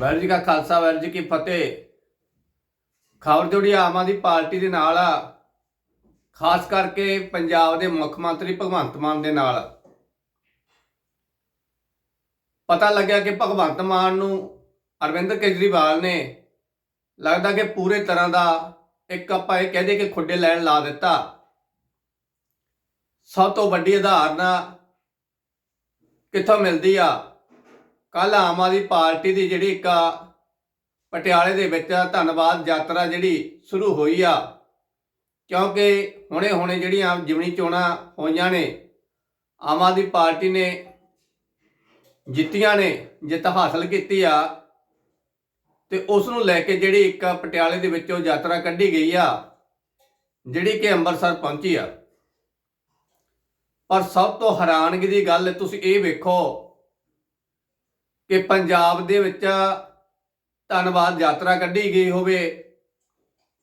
ਵਾਹਿਗੁਰੂ ਜੀ ਕਾ ਖਾਲਸਾ ਵਾਹਿਗੁਰੂ ਜੀ ਕੀ ਫਤਿਹ। ਖਬਰ ਜੁੜੀ ਆਮ ਆਦਮੀ ਪਾਰਟੀ ਦੇ ਨਾਲ ਆ। ਖਾਸ ਕਰਕੇ ਪੰਜਾਬ ਦੇ ਮੁੱਖ ਮੰਤਰੀ ਭਗਵੰਤ ਮਾਨ ਦੇ ਨਾਲ। ਪਤਾ ਲੱਗਿਆ ਕਿ ਭਗਵੰਤ ਮਾਨ ਨੂੰ ਅਰਵਿੰਦ ਕੇਜਰੀਵਾਲ ਨੇ ਲੱਗਦਾ ਕਿ ਪੂਰੇ ਤਰ੍ਹਾਂ ਦਾ ਇੱਕ ਆਪਾਂ ਇਹ ਕਹਦੇ ਕਿ ਖੁੱਡੇ ਲੈਣ ਲਾ ਦਿੱਤਾ। ਸਭ ਤੋਂ ਵੱਡੀ ਉਦਾਹਰਨ ਕਿੱਥੋਂ ਮਿਲਦੀ ਆ? ਕੱਲ ਆਮ ਆਦਮੀ ਪਾਰਟੀ ਦੀ ਜਿਹੜੀ ਇੱਕ ਪਟਿਆਲੇ ਦੇ ਵਿੱਚ ਧੰਨਵਾਦ ਯਾਤਰਾ ਜਿਹੜੀ ਸ਼ੁਰੂ ਹੋਈ ਆ, ਕਿਉਂਕਿ ਹੁਣੇ ਹੁਣੇ ਜਿਹੜੀਆਂ ਜਿਮਣੀ ਚੋਣਾਂ ਹੋਈਆਂ ਨੇ, ਆਮ ਆਦਮੀ ਪਾਰਟੀ ਨੇ ਜਿੱਤੀਆਂ ਨੇ, ਜਿੱਤ ਹਾਸਲ ਕੀਤੀ ਆ, ਤੇ ਉਸ ਨੂੰ ਲੈ ਕੇ ਜਿਹੜੀ ਇੱਕ ਪਟਿਆਲੇ ਦੇ ਵਿੱਚੋਂ ਯਾਤਰਾ ਕੱਢੀ ਗਈ ਆ, ਜਿਹੜੀ ਕਿ ਅੰਮ੍ਰਿਤਸਰ ਪਹੁੰਚੀ ਆ। ਪਰ ਸਭ ਤੋਂ ਹੈਰਾਨਗੀ ਦੀ ਗੱਲ ਤੁਸੀਂ ਇਹ ਵੇਖੋ ਕਿ ਪੰਜਾਬ ਦੇ ਵਿੱਚ ਧੰਨਵਾਦ ਯਾਤਰਾ ਕੱਢੀ ਗਈ ਹੋਵੇ,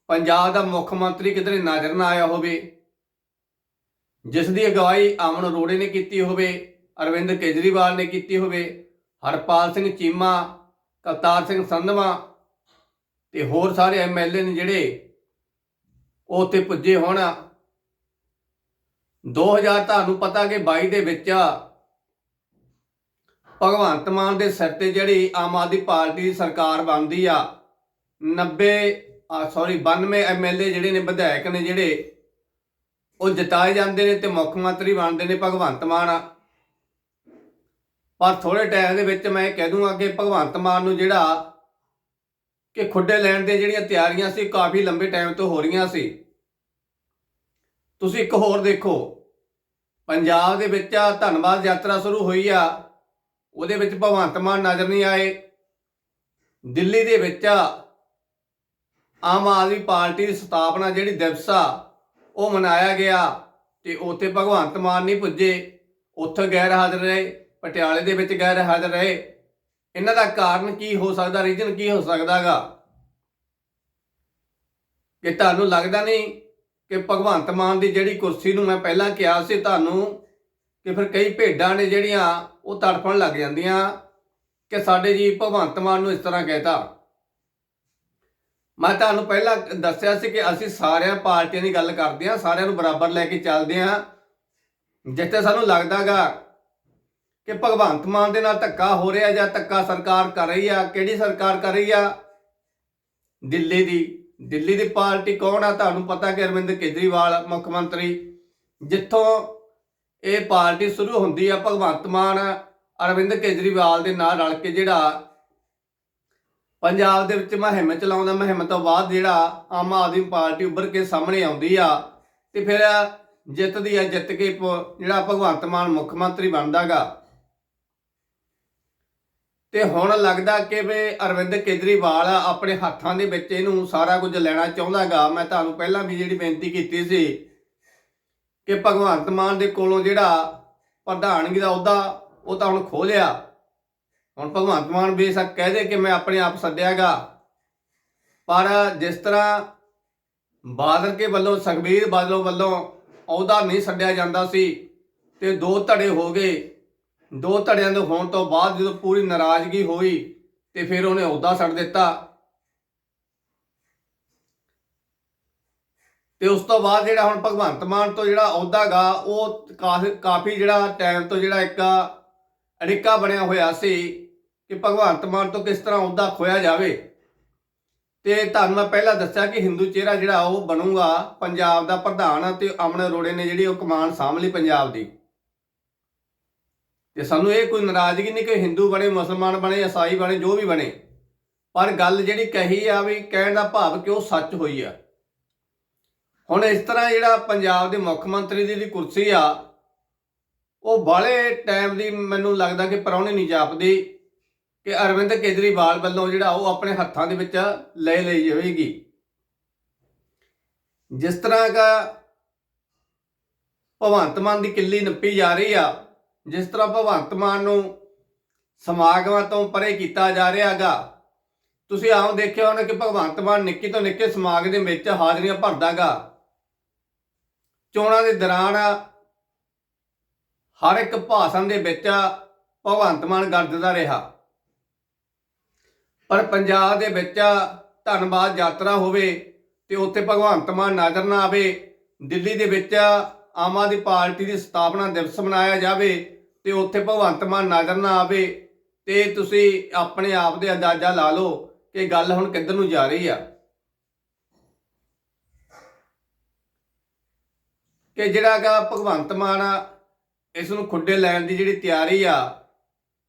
ਪੰਜਾਬ ਦਾ ਮੁੱਖ ਮੰਤਰੀ ਕਿਧਰੇ ਨਜ਼ਰ ਨਾ ਆਇਆ ਹੋਵੇ, ਜਿਸ ਦੀ ਅਗਵਾਈ ਅਮਨ ਅਰੋੜੇ ਨੇ ਕੀਤੀ ਹੋਵੇ, ਅਰਵਿੰਦ ਕੇਜਰੀਵਾਲ ਨੇ ਕੀਤੀ ਹੋਵੇ, ਹਰਪਾਲ ਸਿੰਘ ਚੀਮਾ ਕਵਤਾਰ ਸਿੰਘ ਸੰਧਵਾ ਤੇ ਹੋਰ ਸਾਰੇ ਐਮਐਲਏ ਨੇ ਜਿਹੜੇ ਉਹ ਉੱਥੇ ਪੁੱਜੇ ਹੋਣ। 2000 ਤੁਹਾਨੂੰ ਪਤਾ ਕਿ 22 ਦੇ ਵਿੱਚ ਭਗਵੰਤ ਮਾਨ ਦੇ ਸਿਰ ਤੇ ਜਿਹੜੀ ਆਮ ਆਦਮੀ ਪਾਰਟੀ ਦੀ ਸਰਕਾਰ ਬਣਦੀ ਆ 90 ਸੌਰੀ 92 ਐਮਐਲਏ ਜਿਹੜੇ ਨੇ, ਵਿਧਾਇਕ ਨੇ ਜਿਹੜੇ, ਉਹ ਜਿਤਾਏ ਜਾਂਦੇ ਨੇ ਤੇ ਮੁੱਖ ਮੰਤਰੀ ਬਣਦੇ ਨੇ ਭਗਵੰਤ ਮਾਨ ਪਰ ਥੋੜੇ ਟਾਈਮ ਦੇ ਵਿੱਚ ਮੈਂ ਕਹਿ ਦੂੰਗਾ ਕਿ ਭਗਵੰਤ ਮਾਨ ਨੂੰ ਜਿਹੜਾ ਕਿ ਖੁੱਡੇ ਲੈਣ ਦੇ ਜਿਹੜੀਆਂ ਤਿਆਰੀਆਂ ਸੀ ਕਾਫੀ ਲੰਬੇ ਟਾਈਮ ਤੋਂ ਹੋ ਰਹੀਆਂ ਸੀ। ਤੁਸੀਂ ਇੱਕ ਹੋਰ ਦੇਖੋ, ਪੰਜਾਬ ਦੇ ਵਿੱਚ ਧੰਨਵਾਦ ਯਾਤਰਾ ਸ਼ੁਰੂ ਹੋਈ ਆ। ਉਹਦੇ ਵਿੱਚ ਭਗਵੰਤ ਮਾਨ ਨਜ਼ਰ ਨਹੀਂ ਆਏ। ਦਿੱਲੀ ਦੇ ਵਿੱਚ ਆਮ ਆਦਮੀ ਪਾਰਟੀ ਦੀ ਸਥਾਪਨਾ ਜਿਹੜੀ ਦਿਵਸ ਆ ਉਹ ਮਨਾਇਆ ਗਿਆ ਤੇ ਉੱਥੇ ਭਗਵੰਤ ਮਾਨ ਨਹੀਂ ਪੁੱਜੇ। ਉੱਥੇ ਗੈਰ ਹਾਜ਼ਰ ਰਹੇ, ਪਟਿਆਲੇ ਦੇ ਵਿੱਚ ਗੈਰ ਹਾਜ਼ਰ ਰਹੇ। ਇਹਨਾਂ ਦਾ ਕਾਰਨ ਕੀ ਹੋ ਸਕਦਾ, ਰੀਜਨ ਕੀ ਹੋ ਸਕਦਾਗਾ? ਕਿ ਤੁਹਾਨੂੰ ਲੱਗਦਾ ਨਹੀਂ ਕਿ ਭਗਵੰਤ ਮਾਨ ਦੀ ਜਿਹੜੀ ਕੁਰਸੀ ਨੂੰ ਮੈਂ ਪਹਿਲਾਂ ਕਿਹਾ ਸੀ, ਤੁਹਾਨੂੰ ਕਿ ਫਿਰ ਕਈ ਭੇਡਾਂ ਨੇ ਜਿਹੜੀਆਂ ਉਹ ਤੜਫਣ ਲੱਗ ਜਾਂਦੀਆਂ ਕਿ ਸਾਡੇ ਜੀ ਭਗਵੰਤ ਮਾਨ ਨੂੰ ਇਸ ਤਰ੍ਹਾਂ ਕਹਿਤਾ। ਮੈਂ ਤੁਹਾਨੂੰ ਪਹਿਲਾਂ ਦੱਸਿਆ ਸੀ ਕਿ ਅਸੀਂ ਸਾਰਿਆਂ ਪਾਰਟੀਆਂ ਦੀ ਗੱਲ ਕਰਦੇ ਹਾਂ, ਸਾਰਿਆਂ ਨੂੰ ਬਰਾਬਰ ਲੈ ਕੇ ਚੱਲਦੇ ਹਾਂ। ਜਿੱਥੇ ਸਾਨੂੰ ਲੱਗਦਾਗਾ ਕਿ ਭਗਵੰਤ ਮਾਨ ਦੇ ਨਾਲ ਧੱਕਾ ਹੋ ਰਿਹਾ ਜਾਂ ਧੱਕਾ ਸਰਕਾਰ ਕਰ ਰਹੀ ਆ, ਕਿਹੜੀ ਸਰਕਾਰ ਕਰ ਰਹੀ ਆ? ਦਿੱਲੀ ਦੀ। ਦਿੱਲੀ ਦੀ ਪਾਰਟੀ ਕੌਣ ਆ? ਤੁਹਾਨੂੰ ਪਤਾ ਕਿ ਅਰਵਿੰਦ ਕੇਜਰੀਵਾਲ, ਮੁੱਖ ਮੰਤਰੀ, ਜਿੱਥੋਂ ਇਹ ਪਾਰਟੀ ਸ਼ੁਰੂ ਹੁੰਦੀ ਆ ਭਗਵੰਤ ਮਾਨ, ਅਰਵਿੰਦ ਕੇਜਰੀਵਾਲ ਦੇ ਨਾਲ ਰਲ ਕੇ ਜਿਹੜਾ ਪੰਜਾਬ ਦੇ ਵਿੱਚ ਮੁਹਿੰਮ ਚਲਾਉਂਦਾ, ਮੁਹਿੰਮ ਤੋਂ ਬਾਅਦ ਜਿਹੜਾ ਆਮ ਆਦਮੀ ਪਾਰਟੀ ਉੱਭਰ ਕੇ ਸਾਹਮਣੇ ਆਉਂਦੀ ਆ ਤੇ ਫਿਰ ਜਿੱਤਦੀ ਆ, ਜਿੱਤ ਕੇ ਪ- ਜਿਹੜਾ ਭਗਵੰਤ ਮਾਨ ਮੁੱਖ ਮੰਤਰੀ ਬਣਦਾਗਾ ਤੇ ਹੁਣ ਲੱਗਦਾ ਕਿ ਵੀ ਅਰਵਿੰਦ ਕੇਜਰੀਵਾਲ ਆਪਣੇ ਹੱਥਾਂ ਦੇ ਵਿੱਚ ਇਹਨੂੰ ਸਾਰਾ ਕੁਝ ਲੈਣਾ ਚਾਹੁੰਦਾਗਾ ਮੈਂ ਤੁਹਾਨੂੰ ਪਹਿਲਾਂ ਵੀ ਜਿਹੜੀ ਬੇਨਤੀ ਕੀਤੀ ਸੀ ਕਿ ਭਗਵੰਤ ਮਾਨ ਦੇ ਕੋਲੋਂ ਜਿਹੜਾ ਪ੍ਰਧਾਨਗੀ ਦਾ ਅਹੁਦਾ, ਉਹ ਤਾਂ ਹੁਣ ਖੋ ਲਿਆ ਹੁਣ ਭਗਵੰਤ ਮਾਨ ਬੇਸ਼ੱਕ ਕਹਿ ਦੇ ਕਿ ਮੈਂ ਆਪਣੇ ਆਪ ਸੱਦਿਆਗਾ ਪਰ ਜਿਸ ਤਰ੍ਹਾਂ ਬਾਦਲ ਕੇ ਵੱਲੋਂ, ਸੁਖਬੀਰ ਬਾਦਲੋਂ ਵੱਲੋਂ ਅਹੁਦਾ ਨਹੀਂ ਛੱਡਿਆ ਜਾਂਦਾ ਸੀ ਤੇ ਦੋ ਧੜੇ ਹੋ ਗਏ। ਦੋ ਧੜਿਆਂ ਦੇ ਹੋਣ ਤੋਂ ਬਾਅਦ ਜਦੋਂ ਪੂਰੀ ਨਾਰਾਜ਼ਗੀ ਹੋਈ ਤੇ ਫਿਰ ਉਹਨੇ ਅਹੁਦਾ ਛੱਡ ਦਿੱਤਾ। ਤੇ ਉਸ ਤੋਂ ਬਾਅਦ ਜਿਹੜਾ ਹੁਣ ਭਗਵੰਤ ਮਾਨ ਤੋਂ ਜਿਹੜਾ ਅਹੁਦਾਗਾ ਉਹ ਕਾਫੀ ਕਾਫੀ ਜਿਹੜਾ ਟਾਈਮ ਤੋਂ ਜਿਹੜਾ ਇੱਕ ਅੜਿੱਕਾ ਬਣਿਆ ਹੋਇਆ ਸੀ ਕਿ ਭਗਵੰਤ ਮਾਨ ਤੋਂ ਕਿਸ ਤਰ੍ਹਾਂ ਅਹੁਦਾ ਖੋਇਆ ਜਾਵੇ। ਤੇ ਤੁਹਾਨੂੰ ਮੈਂ ਪਹਿਲਾਂ ਦੱਸਿਆ ਕਿ ਹਿੰਦੂ ਚਿਹਰਾ ਜਿਹੜਾ ਉਹ ਬਣੂਗਾ ਪੰਜਾਬ ਦਾ ਪ੍ਰਧਾਨ ਤੇ ਅਮਨ ਅਰੋੜੇ ਨੇ ਜਿਹੜੀ ਉਹ ਕਮਾਨ ਸਾਂਭ ਲਈ ਪੰਜਾਬ ਦੀ। ਤੇ ਸਾਨੂੰ ਇਹ ਕੋਈ ਨਾਰਾਜ਼ਗੀ ਨਹੀਂ ਕਿ ਹਿੰਦੂ ਬਣੇ, ਮੁਸਲਮਾਨ ਬਣੇ, ਈਸਾਈ ਬਣੇ, ਜੋ ਵੀ ਬਣੇ। ਪਰ ਗੱਲ ਜਿਹੜੀ ਕਹੀ ਆ ਵੀ ਕਹਿਣ ਦਾ ਭਾਵ ਕਿ ਉਹ ਸੱਚ ਹੋਈ ਆ। ਹੁਣ ਇਸ ਤਰ੍ਹਾਂ ਜਿਹੜਾ ਪੰਜਾਬ ਦੇ ਮੁੱਖ ਮੰਤਰੀ ਦੀ ਜਿਹੜੀ ਕੁਰਸੀ ਆ, ਉਹ ਬਾਲੇ ਟਾਈਮ ਦੀ ਮੈਨੂੰ ਲੱਗਦਾ ਕਿ ਪਰੌਣੇ ਨਹੀਂ ਜਾਪਦੀ ਕਿ ਅਰਵਿੰਦ ਕੇਜਰੀਵਾਲ ਵੱਲੋਂ ਜਿਹੜਾ ਉਹ ਆਪਣੇ ਹੱਥਾਂ ਦੇ ਵਿੱਚ ਲੈ ਲਈ ਜਾਵੇਗੀ ਜਿਸ ਤਰ੍ਹਾਂ ਦਾ ਭਗਵੰਤ ਮਾਨ ਦੀ ਕਿੱਲੀ ਨੱਪੀ ਜਾ ਰਹੀ ਆ, ਜਿਸ ਤਰ੍ਹਾਂ ਭਗਵੰਤ ਮਾਨ ਨੂੰ ਸਮਾਗਮਾਂ ਤੋਂ ਪਰੇ ਕੀਤਾ ਜਾ ਰਿਹਾ ਰਿਹਾਗਾ ਤੁਸੀਂ ਆਮ ਦੇਖਿਆ ਹੋਣਾ ਕਿ ਭਗਵੰਤ ਮਾਨ ਨਿੱਕੀ ਤੋਂ ਨਿੱਕੇ ਸਮਾਗਮ ਦੇ ਵਿੱਚ ਹਾਜ਼ਰੀਆਂ ਭਰਦਾਗਾ ਚੋਣਾਂ ਦੇ ਦੌਰਾਨ ਹਰ ਇੱਕ ਭਾਸ਼ਣ ਦੇ ਵਿੱਚ ਭਗਵੰਤ ਮਾਨ ਗਰਜਦਾ ਰਿਹਾ। ਪਰ ਪੰਜਾਬ ਦੇ ਵਿੱਚ ਧੰਨਵਾਦ ਯਾਤਰਾ ਹੋਵੇ ਤੇ ਉੱਥੇ ਭਗਵੰਤ ਮਾਨ ਨਜ਼ਰ ਨਾ ਆਵੇ, ਦਿੱਲੀ ਦੇ ਵਿੱਚ ਆਮ ਆਦਮੀ ਪਾਰਟੀ ਦੀ ਸਥਾਪਨਾ ਦਿਵਸ ਮਨਾਇਆ ਜਾਵੇ ਤੇ ਉੱਥੇ ਭਗਵੰਤ ਮਾਨ ਨਜ਼ਰ ਨਾ ਆਵੇ, ਤੇ ਤੁਸੀਂ ਆਪਣੇ ਆਪ ਦੇ ਅੰਦਾਜ਼ਾ ਲਾ ਲਓ ਕਿ ਗੱਲ ਹੁਣ ਕਿੱਧਰ ਨੂੰ ਜਾ ਰਹੀ ਆ। ਕਿ ਜਿਹੜਾ ਗਾ ਭਗਵੰਤ ਮਾਨ ਆ ਇਸ ਨੂੰ ਖੁੱਡੇ ਲੈਣ ਦੀ ਜਿਹੜੀ ਤਿਆਰੀ ਆ,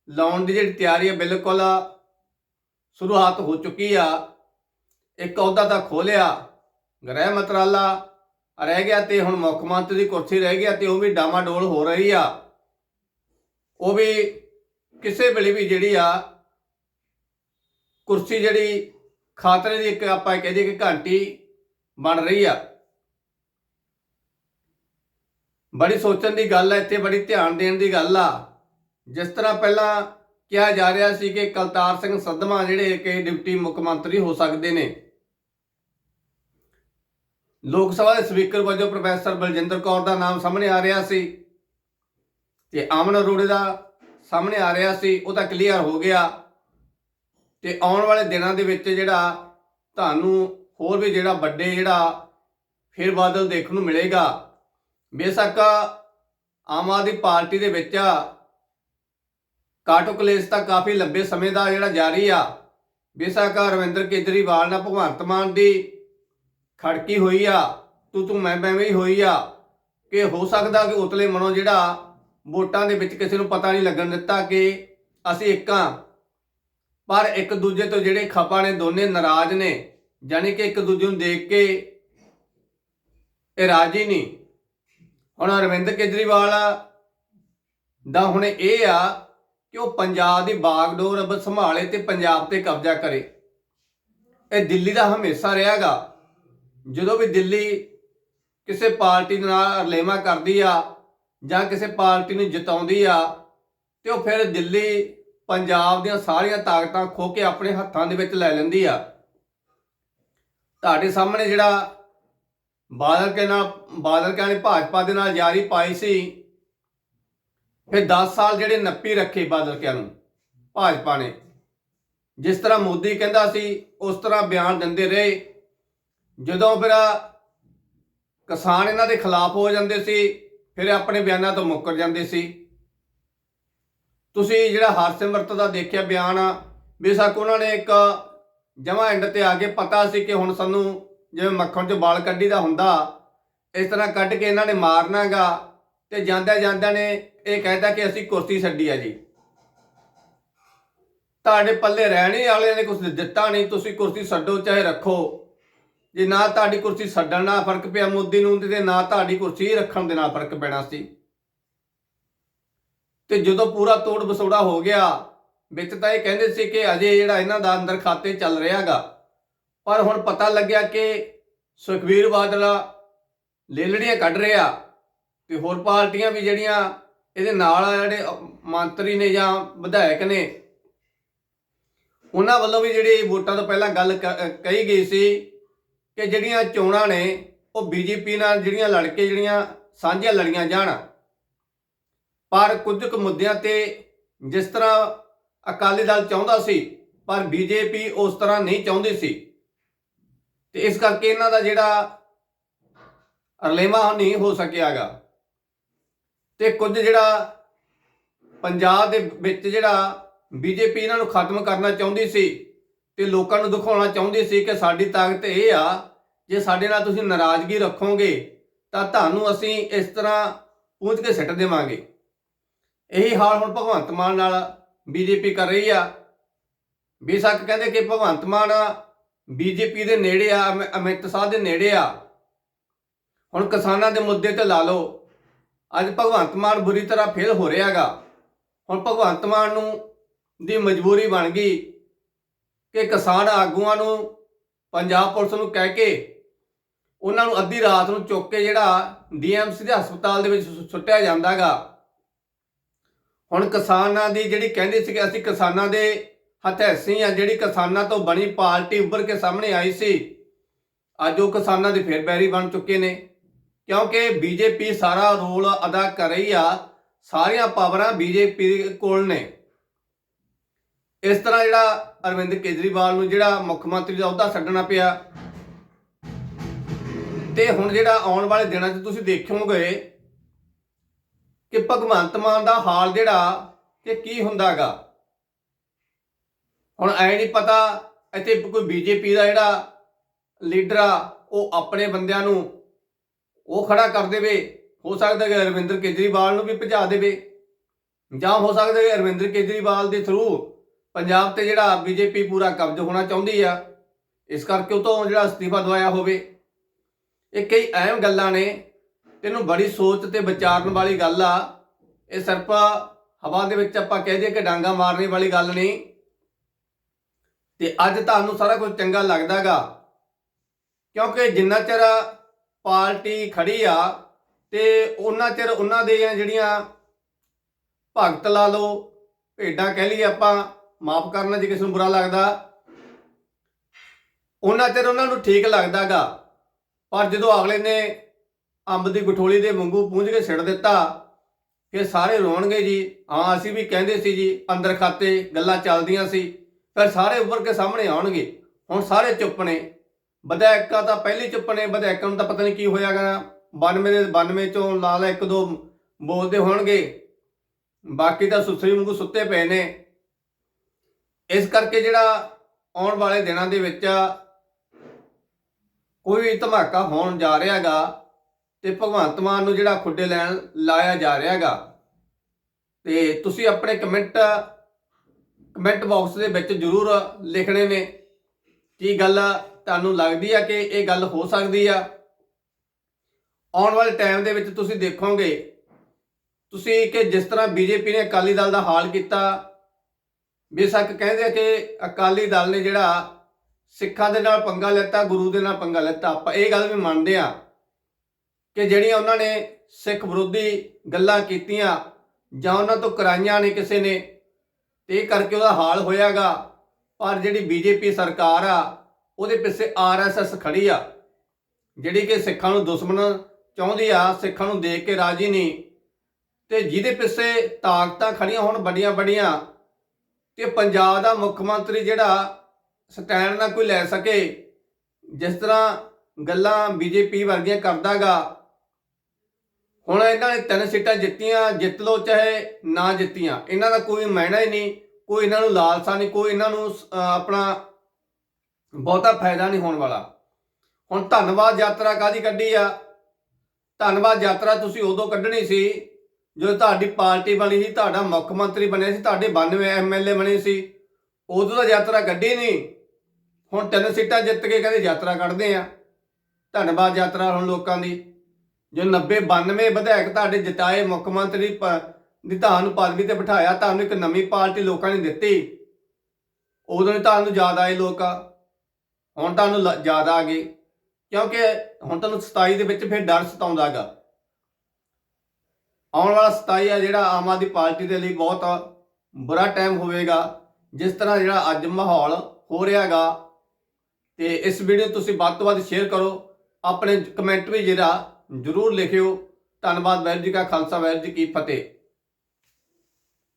ਲਾਉਣ ਦੀ ਜਿਹੜੀ ਤਿਆਰੀ ਆ, ਬਿਲਕੁਲ ਸ਼ੁਰੂਆਤ ਹੋ ਚੁੱਕੀ ਆ। ਇੱਕ ਅਹੁਦਾ ਤਾਂ ਖੋਲਿਆ ਗ੍ਰਹਿ ਮੰਤਰਾਲਾ ਰਹਿ ਗਿਆ ਤੇ ਹੁਣ ਮੁੱਖ ਮੰਤਰੀ ਦੀ ਕੁਰਸੀ ਰਹਿ ਗਿਆ ਤੇ ਉਹ ਵੀ ਡਾਮਾਡੋਲ ਹੋ ਰਹੀ ਆ। ਉਹ ਵੀ ਕਿਸੇ ਵੇਲੇ ਵੀ ਜਿਹੜੀ ਆ, ਕੁਰਸੀ ਜਿਹੜੀ ਖਾਤਰੇ ਦੀ ਇੱਕ ਆਪਾਂ ਇਹ ਕਹਦੇ ਕਿ ਘੰਟੀ ਬਣ ਰਹੀ ਆ। ਬੜੀ ਸੋਚਣ ਦੀ ਗੱਲ ਹੈ ਇੱਥੇ ਬੜੀ ਧਿਆਨ ਦੇਣ ਦੀ ਗੱਲ ਆ। ਜਿਸ ਤਰ੍ਹਾਂ ਪਹਿਲਾਂ ਕਿਹਾ ਜਾ ਰਿਹਾ ਸੀ ਕਿ ਕਲਤਾਰ ਸਿੰਘ ਸੰਧਮਾ ਜਿਹੜੇ ਕਿ ਡਿਪਟੀ ਮੁੱਖ ਮੰਤਰੀ ਹੋ ਸਕਦੇ ਨੇ। ਲੋਕ ਸਭਾ ਦੇ ਸਪੀਕਰ ਵਜੋਂ ਪ੍ਰੋਫੈਸਰ ਬਲਜਿੰਦਰ ਕੌਰ ਦਾ ਨਾਮ ਸਾਹਮਣੇ ਆ ਰਿਹਾ ਸੀ ਤੇ ਆਮਨ ਅਰੋੜੇ ਦਾ ਸਾਹਮਣੇ ਆ ਰਿਹਾ ਸੀ, ਉਹ ਤਾਂ ਕਲੀਅਰ ਹੋ ਗਿਆ। ਤੇ ਆਉਣ ਵਾਲੇ ਦਿਨਾਂ ਦੇ ਵਿੱਚ ਜਿਹੜਾ ਤੁਹਾਨੂੰ ਹੋਰ ਵੀ ਜਿਹੜਾ ਵੱਡੇ ਜਿਹੜਾ ਫਿਰ ਬਾਦਲ ਦੇਖਣ ਨੂੰ ਮਿਲੇਗਾ। ਬੇਸ਼ੱਕ ਆਮ ਆਦਮੀ ਪਾਰਟੀ ਦੇ ਵਿੱਚ ਕਾਟੋ ਕਲੇਸ਼ ਤਾਂ ਕਾਫੀ ਲੰਬੇ ਸਮੇਂ ਦਾ ਜਿਹੜਾ ਜਾਰੀ ਆ। ਬੇਸ਼ੱਕ ਰਵਿੰਦਰ ਕੇਜਰੀਵਾਲ ਨਾਲ ਭਗਵੰਤ ਮਾਨ ਦੀ ਖੜਕੀ ਹੋਈ ਆ, ਤੂੰ ਤੂੰ ਮੈਂ ਮੈਂ ਵੀ ਹੋਈ ਆ, ਕਿ ਹੋ ਸਕਦਾ ਕਿ ਉਤਲੇ ਮਨੋਂ ਜਿਹੜਾ ਵੋਟਾਂ ਦੇ ਵਿੱਚ ਕਿਸੇ ਨੂੰ ਪਤਾ ਨਹੀਂ ਲੱਗਣ ਦਿੱਤਾ ਕਿ ਅਸੀਂ ਇੱਕਾਂ ਪਰ ਇੱਕ ਦੂਜੇ ਤੋਂ ਜਿਹੜੇ ਖਪਾ ਨੇ, ਦੋਨੇ ਨਾਰਾਜ਼ ਨੇ ਜਾਨੀ ਕਿ ਇੱਕ ਦੂਜੇ ਨੂੰ ਦੇਖ ਕੇ ਇਹ ਰਾਜੀ ਨਹੀਂ। ਹੁਣ ਅਰਵਿੰਦ ਕੇਜਰੀਵਾਲ ਦਾ ਹੁਣ ਇਹ ਆ ਕਿ ਉਹ ਪੰਜਾਬ ਦੀ ਬਾਗਡੋਰ ਅਬ ਸੰਭਾਲੇ ਤੇ ਪੰਜਾਬ ਤੇ ਕਬਜ਼ਾ ਕਰੇ। ਇਹ ਦਿੱਲੀ ਦਾ ਹਮੇਸ਼ਾ ਰਿਹਾਗਾ। ਜਦੋਂ ਵੀ ਦਿੱਲੀ ਕਿਸੇ ਪਾਰਟੀ ਦੇ ਨਾਲ ਅਰਲੇਮਾ ਕਰਦੀ ਆ ਜਾਂ ਕਿਸੇ ਪਾਰਟੀ ਨੂੰ ਜਿਤਾਉਂਦੀ ਆ ਤੇ ਉਹ ਫਿਰ ਦਿੱਲੀ ਪੰਜਾਬ ਦੀਆਂ ਸਾਰੀਆਂ ਤਾਕਤਾਂ ਖੋ ਕੇ ਆਪਣੇ ਹੱਥਾਂ ਦੇ ਵਿੱਚ ਲੈ ਲੈਂਦੀ ਆ। ਤੁਹਾਡੇ ਸਾਹਮਣੇ ਜਿਹੜਾ ਬਾਦਲ ਕੇ ਨਾਲ ਬਾਦਲ ਕੇ ਨੇ ਭਾਜਪਾ ਦੇ ਨਾਲ ਯਾਰੀ ਪਾਈ ਸੀ। ਫਿਰ 10 ਸਾਲ ਜਿਹੜੇ ਨੱਪੀ ਰੱਖੇ ਬਾਦਲ ਕਿਆਂ ਨੂੰ? ਭਾਜਪਾ ਨੇ। ਜਿਸ ਤਰ੍ਹਾਂ ਮੋਦੀ ਕਹਿੰਦਾ ਸੀ, ਉਸ ਤਰ੍ਹਾਂ ਬਿਆਨ ਦਿੰਦੇ ਰਹੇ। ਜਦੋਂ ਫਿਰ ਕਿਸਾਨ ਇਹਨਾਂ ਦੇ ਖਿਲਾਫ ਹੋ ਜਾਂਦੇ ਸੀ, ਫਿਰ ਆਪਣੇ ਬਿਆਨਾਂ ਤੋਂ ਮੁੱਕਰ ਜਾਂਦੇ ਸੀ। ਤੁਸੀਂ ਜਿਹੜਾ ਹਰਸਿਮਰਤ ਦਾ ਦੇਖਿਆ ਬਿਆਨ ਬੇਸ਼ੱਕ ਉਹਨਾਂ ਨੇ ਇੱਕ ਜਮਾ ਐਂਡ ਤੇ ਆ ਕੇ ਪਤਾ ਸੀ ਕਿ ਹੁਣ ਸਾਨੂੰ ਜਿਵੇਂ ਮੱਖਣ 'ਚ ਵਾਲ ਕੱਢੀ ਦਾ ਹੁੰਦਾ, ਇਸ ਤਰ੍ਹਾਂ ਕੱਢ ਕੇ ਇਹਨਾਂ ਨੇ ਮਾਰਨਾਗਾ ਤੇ ਜਾਂਦਿਆਂ ਜਾਂਦਿਆਂ ਨੇ ਇਹ ਕਹਿਤਾ ਕਿ ਅਸੀਂ ਕੁਰਸੀ ਛੱਡੀ ਆ ਜੀ। ਤੁਹਾਡੇ ਪੱਲੇ ਰਹਿਣੇ ਵਾਲਿਆਂ ਨੇ ਕੁਝ ਦਿੱਤਾ ਨਹੀਂ, ਤੁਸੀਂ ਕੁਰਸੀ ਛੱਡੋ ਚਾਹੇ ਰੱਖੋ। ਜੇ ਨਾ ਤੁਹਾਡੀ ਕੁਰਸੀ ਛੱਡਣ ਨਾਲ ਫ਼ਰਕ ਪਿਆ ਮੋਦੀ ਨੂੰ, ਤੇ ਨਾ ਤੁਹਾਡੀ ਕੁਰਸੀ ਰੱਖਣ ਦੇ ਨਾਲ ਫ਼ਰਕ ਪੈਣਾ ਸੀ। ਤੇ ਜਦੋਂ ਪੂਰਾ ਤੋੜ ਬਸੋੜਾ ਹੋ ਗਿਆ, ਵਿੱਚ ਤਾਂ ਇਹ ਕਹਿੰਦੇ ਸੀ ਕਿ ਅਜੇ ਜਿਹੜਾ ਇਹਨਾਂ ਦਾ ਅੰਦਰ ਖਾਤੇ ਚੱਲ ਰਿਹਾਗਾ। ਪਰ ਹੁਣ ਪਤਾ ਲੱਗਿਆ ਕਿ ਸੁਖਵੀਰ ਬਾਦਲ ਲੇਲੜੀਆਂ ਕੱਢ ਰਿਹਾ ਤੇ ਹੋਰ ਪਾਰਟੀਆਂ ਵੀ ਜਿਹੜੀਆਂ ਇਹਦੇ ਨਾਲ ਜਿਹੜੇ ਮੰਤਰੀ ਨੇ ਜਾਂ ਵਿਧਾਇਕ ਨੇ, ਉਹਨਾਂ ਵੱਲੋਂ ਵੀ ਜਿਹੜੀ ਵੋਟਾਂ ਤੋਂ ਪਹਿਲਾਂ ਗੱਲ ਕ- ਕਹੀ ਗਈ ਸੀ ਕਿ ਜਿਹੜੀਆਂ ਚੋਣਾਂ ਨੇ ਉਹ ਬੀਜੇਪੀ ਨਾਲ ਜਿਹੜੀਆਂ ਲੜ ਕੇ ਜਿਹੜੀਆਂ ਸਾਂਝੀਆਂ ਲੜੀਆਂ ਜਾਣ। ਪਰ ਕੁਝ ਕੁ ਮੁੱਦਿਆਂ ਤੇ ਜਿਸ ਤਰ੍ਹਾਂ ਅਕਾਲੀ ਦਲ ਚਾਹੁੰਦਾ ਸੀ, ਪਰ ਬੀਜੇਪੀ ਉਸ ਤਰ੍ਹਾਂ ਨਹੀਂ ਚਾਹੁੰਦੀ ਸੀ। ਤੇ ਇਸ ਕਰਕੇ ਇਹਨਾਂ ਦਾ ਜਿਹੜਾ ਅਰਲੇਮਾ ਨਹੀਂ ਹੋ ਸਕਿਆਗਾ। ਤੇ ਕੁਝ ਜਿਹੜਾ ਪੰਜਾਬ ਦੇ ਵਿੱਚ ਜਿਹੜਾ ਬੀਜੇਪੀ ਇਹਨਾਂ ਨੂੰ ਖਤਮ ਕਰਨਾ ਚਾਹੁੰਦੀ ਸੀ ਤੇ ਲੋਕਾਂ ਨੂੰ ਦਿਖਾਉਣਾ ਚਾਹੁੰਦੀ ਸੀ ਕਿ ਸਾਡੀ ਤਾਕਤ ਇਹ ਆ, ਜੇ ਸਾਡੇ ਨਾਲ ਤੁਸੀਂ ਨਾਰਾਜ਼ਗੀ ਰੱਖੋਗੇ ਤਾਂ ਤੁਹਾਨੂੰ ਅਸੀਂ ਇਸ ਤਰ੍ਹਾਂ ਪੂੰਝ ਕੇ ਸਿੱਟ ਦੇਵਾਂਗੇ। ਇਹੀ ਹਾਲ ਹੁਣ ਭਗਵੰਤ ਮਾਨ ਨਾਲ ਬੀਜੇਪੀ ਕਰ ਰਹੀ ਆ। ਬੇਸ਼ੱਕ ਕਹਿੰਦੇ ਕਿ ਭਗਵੰਤ ਮਾਨ ਬੀਜੇਪੀ ਦੇ ਨੇੜੇ ਆ ਅਮਿਤ ਸ਼ਾਹ ਦੇ ਨੇੜੇ ਆ। ਹੁਣ ਕਿਸਾਨਾਂ ਦੇ ਮੁੱਦੇ ਤੇ ਲਾ ਲਓ। ਅੱਜ ਭਗਵੰਤ ਮਾਨ ਬੁਰੀ ਤਰ੍ਹਾਂ ਫੇਲ ਹੋ ਰਿਹਾਗਾ ਹੁਣ ਭਗਵੰਤ ਮਾਨ ਨੂੰ ਦੀ ਮਜਬੂਰੀ ਬਣ ਗਈ ਕਿ ਕਿਸਾਨ ਆਗੂਆਂ ਨੂੰ ਪੰਜਾਬ ਪੁਲਿਸ ਨੂੰ ਕਹਿ ਕੇ ਉਹਨਾਂ ਨੂੰ ਅੱਧੀ ਰਾਤ ਨੂੰ ਚੁੱਕ ਕੇ ਜਿਹੜਾ ਡੀਐਮਸੀ ਦੇ ਹਸਪਤਾਲ ਦੇ ਵਿੱਚ ਸੁ- ਸੁੱਟਿਆ ਜਾਂਦਾਗਾ ਹੁਣ ਕਿਸਾਨਾਂ ਦੀ ਜਿਹੜੀ ਕਹਿੰਦੇ ਸੀ ਕਿ ਅਸੀਂ ਕਿਸਾਨਾਂ ਦੇ ਹਥੈਸੀ ਆ, ਜਿਹੜੀ ਕਿਸਾਨਾਂ ਤੋਂ ਬਣੀ ਪਾਰਟੀ ਉੱਭਰ ਕੇ ਸਾਹਮਣੇ ਆਈ ਸੀ। ਅੱਜ ਉਹ ਕਿਸਾਨਾਂ ਦੀ ਫੇਰ ਬੈਰੀ ਬਣ ਚੁੱਕੇ ਨੇ। ਕਿਉਂਕਿ ਬੀਜੇਪੀ ਸਾਰਾ ਰੋਲ ਅਦਾ ਕਰ ਰਹੀ ਆ, ਸਾਰੀਆਂ ਪਾਵਰਾਂ ਬੀਜੇਪੀ ਕੋਲ ਨੇ। ਇਸ ਤਰ੍ਹਾਂ ਜਿਹੜਾ ਅਰਵਿੰਦ ਕੇਜਰੀਵਾਲ ਨੂੰ ਜਿਹੜਾ ਮੁੱਖ ਮੰਤਰੀ ਦਾ ਅਹੁਦਾ ਛੱਡਣਾ ਪਿਆ। ਤੇ ਹੁਣ ਜਿਹੜਾ ਆਉਣ ਵਾਲੇ ਦਿਨਾਂ 'ਚ ਤੁਸੀਂ ਦੇਖੋਗੇ ਕਿ ਭਗਵੰਤ ਮਾਨ ਦਾ ਹਾਲ ਜਿਹੜਾ, ਕਿ ਕੀ ਹੁੰਦਾਗਾ। ਹੁਣ ਐ ਨਹੀਂ ਪਤਾ ਇੱਥੇ ਕੋਈ ਬੀਜੇਪੀ ਦਾ ਜਿਹੜਾ ਲੀਡਰ ਆ, ਉਹ ਆਪਣੇ ਬੰਦਿਆਂ ਨੂੰ ਉਹ ਖੜਾ ਕਰ ਦੇਵੇ। ਹੋ ਸਕਦਾ ਕਿ ਅਰਵਿੰਦਰ ਕੇਜਰੀਵਾਲ ਨੂੰ ਵੀ ਭਜਾ ਦੇਵੇ। ਜਾਂ ਹੋ ਸਕਦਾ ਕਿ ਅਰਵਿੰਦਰ ਕੇਜਰੀਵਾਲ ਦੇ ਥਰੂ ਪੰਜਾਬ ਤੇ ਜਿਹੜਾ ਬੀਜੇਪੀ ਪੂਰਾ ਕਬਜ਼ ਹੋਣਾ ਚਾਹੁੰਦੀ ਆ, ਇਸ ਕਰਕੇ ਉਹ ਤੋਂ ਜਿਹੜਾ ਅਸਤੀਫਾ ਦਵਾਇਆ ਹੋਵੇ। ਇਹ ਕਈ ਅਹਿਮ ਗੱਲਾਂ ਨੇ। ਤੈਨੂੰ ਬੜੀ ਸੋਚ ਤੇ ਵਿਚਾਰਨ ਵਾਲੀ ਗੱਲ ਆ। ਇਹ ਸਿਰਫ ਹਵਾ ਦੇ ਵਿੱਚ ਆਪਾਂ ਕਹਿ ਦਈਏ ਕਿ ਡਾਂਗਾ ਮਾਰਨੇ ਵਾਲੀ ਗੱਲ ਨਹੀਂ। ਤੇ ਅੱਜ ਤੁਹਾਨੂੰ ਸਾਰਾ ਕੁਝ ਚੰਗਾ ਲੱਗਦਾਗਾ। ਕਿਉਂਕਿ ਜਿੰਨਾ ਚਿਰ ਪਾਰਟੀ ਖੜੀ ਆ ਤੇ ਉਹਨਾਂ ਚਿਰ ਉਹਨਾਂ ਦੇ ਜਿਹੜੀਆਂ ਭਗਤ ਲਾ ਲਓ, ਭੇਡਾਂ ਕਹਿ ਲਈਏ ਆਪਾਂ, ਮਾਫ ਕਰਨਾ ਜੇ ਕਿਸੇ ਨੂੰ ਬੁਰਾ ਲੱਗਦਾ। ਉਹਨਾਂ ਚਿਰ ਉਹਨਾਂ ਨੂੰ ਠੀਕ ਲੱਗਦਾਗਾ। ਪਰ ਜਦੋਂ ਅਗਲੇ ਨੇ ਅੰਬ ਦੀ ਗਠੋਲੀ ਦੇ ਵਾਂਗੂ ਪੂੰਝ ਕੇ ਛੱਡ ਦਿੱਤਾ, ਫਿਰ ਸਾਰੇ ਰੋਣਗੇ ਜੀ। ਹਾਂ, ਅਸੀਂ ਵੀ ਕਹਿੰਦੇ ਸੀ ਜੀ, ਅੰਦਰ ਖਾਤੇ ਗੱਲਾਂ ਚੱਲਦੀਆਂ ਸੀ। ਫਿਰ ਸਾਰੇ ਉੱਪਰ ਕੇ ਸਾਹਮਣੇ ਆਉਣਗੇ। ਹੁਣ ਸਾਰੇ ਚੁੱਪ ਨੇ। ਵਿਧਾਇਕਾਂ ਤਾਂ ਪਹਿਲੇ ਚੁੱਪ ਨੇ, ਵਿਧਾਇਕਾਂ ਨੂੰ ਤਾਂ ਪਤਾ ਨਹੀਂ ਕੀ ਹੋਇਆਗਾ 92 ਦੇ 92 ਚੋਂ ਲਾ ਇੱਕ ਦੋ ਬੋਲਦੇ ਹੋਣਗੇ। ਬਾਕੀ ਤਾਂ ਸੁਸਰੀ ਵਾਂਗੂ ਸੁੱਤੇ ਪਏ ਨੇ। ਇਸ ਕਰਕੇ ਜਿਹੜਾ ਆਉਣ ਵਾਲੇ ਦਿਨਾਂ ਦੇ ਵਿੱਚ ਕੋਈ ਵੀ ਧਮਾਕਾ ਹੋਣ ਜਾ ਰਿਹਾਗਾ ਤੇ ਭਗਵੰਤ ਮਾਨ ਨੂੰ ਜਿਹੜਾ ਖੁੱਡੇ ਲੈਣ ਲਾਇਆ ਜਾ ਰਿਹਾਗਾ ਤੇ ਤੁਸੀਂ ਆਪਣੇ ਕਮੈਂਟ ਕਮੈਂਟ ਬਾਕਸ ਦੇ ਵਿੱਚ ਜਰੂਰ ਲਿਖਣੇ ਨੇ ਕੀ ਗੱਲ ਤੁਹਾਨੂੰ ਲੱਗਦੀ ਆ ਕਿ ਇਹ ਗੱਲ ਹੋ ਸਕਦੀ ਆ? ਆਉਣ ਵਾਲੇ ਟਾਈਮ ਦੇ ਵਿੱਚ ਤੁਸੀਂ ਦੇਖੋਗੇ, ਤੁਸੀਂ ਕਿ ਜਿਸ ਤਰ੍ਹਾਂ ਬੀਜੇਪੀ ਨੇ ਅਕਾਲੀ ਦਲ ਦਾ ਹਾਲ ਕੀਤਾ, ਬੇਸ਼ੱਕ ਕਹਿੰਦੇ ਆ ਕਿ ਅਕਾਲੀ ਦਲ ਨੇ ਜਿਹੜਾ ਸਿੱਖਾਂ ਦੇ ਨਾਲ ਪੰਗਾ ਲੈਤਾ, ਗੁਰੂ ਦੇ ਨਾਲ ਪੰਗਾ ਲੈਤਾ, ਆਪਾਂ ਇਹ ਗੱਲ ਵੀ ਮੰਨਦੇ ਆ ਕਿ ਜਿਹੜੀਆਂ ਉਹਨਾਂ ਨੇ ਸਿੱਖ ਵਿਰੋਧੀ ਗੱਲਾਂ ਕੀਤੀਆਂ ਜਾਂ ਉਹਨਾਂ ਤੋਂ ਕਰਾਈਆਂ ਨੇ ਕਿਸੇ ਨੇ ਤੇ ਕਰਕੇ ਉਹਦਾ ਹਾਲ ਹੋਇਆਗਾ। ਪਰ ਜਿਹੜੀ ਬੀਜੇਪੀ ਸਰਕਾਰ ਆ, ਉਹਦੇ ਪਿੱਛੇ ਆਰਐਸਐਸ ਖੜੀ ਆ। ਜਿਹੜੀ ਕਿ ਸਿੱਖਾਂ ਨੂੰ ਦੁਸ਼ਮਣ ਚਾਹੁੰਦੀ ਆ, ਸਿੱਖਾਂ ਨੂੰ ਦੇਖ ਕੇ ਰਾਜੀ ਨਹੀਂ। ਤੇ ਜਿਹਦੇ ਪਿੱਛੇ ਤਾਕਤਾਂ ਖੜੀਆਂ ਹੋਣ ਵੱਡੀਆਂ ਵੱਡੀਆਂ, ਤੇ ਪੰਜਾਬ ਦਾ ਮੁੱਖ ਮੰਤਰੀ ਜਿਹੜਾ ਸਟੈਂਡ ਨਾ ਕੋਈ ਲੈ ਸਕੇ, ਜਿਸ ਤਰ੍ਹਾਂ ਗੱਲਾਂ ਬੀਜੇਪੀ ਵਰਗੀਆਂ ਕਰਦਾਗਾ ਹੁਣ ਇਹਨਾਂ ਨੇ ਤਿੰਨ ਸੀਟਾਂ ਜਿੱਤੀਆਂ, ਜਿੱਤ ਲੋ ਚਾਹੇ ਨਾ ਜਿੱਤੀਆਂ। ਇਹਨਾਂ ਦਾ ਕੋਈ ਮਾਇਨਾ ਹੀ ਨਹੀਂ, ਕੋਈ ਇਹਨਾਂ ਨੂੰ ਲਾਲਸਾ ਨਹੀਂ, ਕੋਈ ਇਹਨਾਂ ਨੂੰ ਆਪਣਾ ਬਹੁਤਾ ਫਾਇਦਾ ਨਹੀਂ ਹੋਣ ਵਾਲਾ। ਹੁਣ ਧੰਨਵਾਦ ਯਾਤਰਾ ਕਾਦੀ ਕੱਢੀ ਆ? ਧੰਨਵਾਦ ਯਾਤਰਾ ਤੁਸੀਂ ਉਦੋਂ ਕੱਢਣੀ ਸੀ, ਜਦੋਂ ਤੁਹਾਡੀ ਪਾਰਟੀ ਬਣੀ ਸੀ, ਤੁਹਾਡਾ ਮੁੱਖ ਮੰਤਰੀ ਬਣਿਆ ਸੀ, ਤੁਹਾਡੇ 92 ਐਮਐਲਏ ਬਣੇ ਸੀ। ਉਦੋਂ ਤਾਂ ਯਾਤਰਾ ਕੱਢੀ ਨਹੀਂ। ਹੁਣ ਤਿੰਨ ਸੀਟਾਂ ਜਿੱਤ ਕੇ ਕਹਿੰਦੇ ਯਾਤਰਾ ਕੱਢਦੇ ਆ। ਧੰਨਵਾਦ ਯਾਤਰਾ ਹੁਣ ਲੋਕਾਂ ਦੀ। ਜੋ 90 92 ਵਿਧਾਇਕ ਤੁਹਾਡੇ ਜਿਤਾਏ ਮੁੱਖ ਮੰਤਰੀ ਦੀ ਤੁਹਾਨੂੰ ਪਦਵੀ ਤੇ ਬਿਠਾਇਆ, ਤੁਹਾਨੂੰ ਇੱਕ ਨਵੀਂ ਪਾਰਟੀ ਲੋਕਾਂ ਨੇ ਦਿੱਤੀ। ਉਦੋਂ ਹੀ ਤੁਹਾਨੂੰ ਯਾਦ ਆਏ ਲੋਕ। ਹੁਣ ਤੁਹਾਨੂੰ ਯਾਦ ਆ ਗਏ। ਕਿਉਂਕਿ ਹੁਣ ਤੁਹਾਨੂੰ 27 ਦੇ ਵਿੱਚ ਫਿਰ ਡਰ ਸਤਾਉਂਦਾਗਾ ਆਉਣ ਵਾਲਾ 27 ਆ ਜਿਹੜਾ ਆਮ ਆਦਮੀ ਪਾਰਟੀ ਦੇ ਲਈ ਬਹੁਤ ਬੁਰਾ ਟਾਈਮ ਹੋਵੇਗਾ, ਜਿਸ ਤਰ੍ਹਾਂ ਜਿਹੜਾ ਅੱਜ ਮਾਹੌਲ ਹੋ ਰਿਹਾਗਾ ਤੇ ਇਸ ਵੀਡੀਓ ਤੁਸੀਂ ਵੱਧ ਤੋਂ ਵੱਧ ਸ਼ੇਅਰ ਕਰੋ। ਆਪਣੇ ਕਮੈਂਟ ਵੀ ਜਿਹੜਾ ਜਰੂਰ ਲਿਖਿਓ। ਧੰਨਵਾਦ ਵਾਹਿਗੁਰੂ ਜੀ ਕਾ ਖਾਲਸਾ ਵਾਹਿਗੁਰੂ ਜੀ ਕੀ ਫਤਿਹ।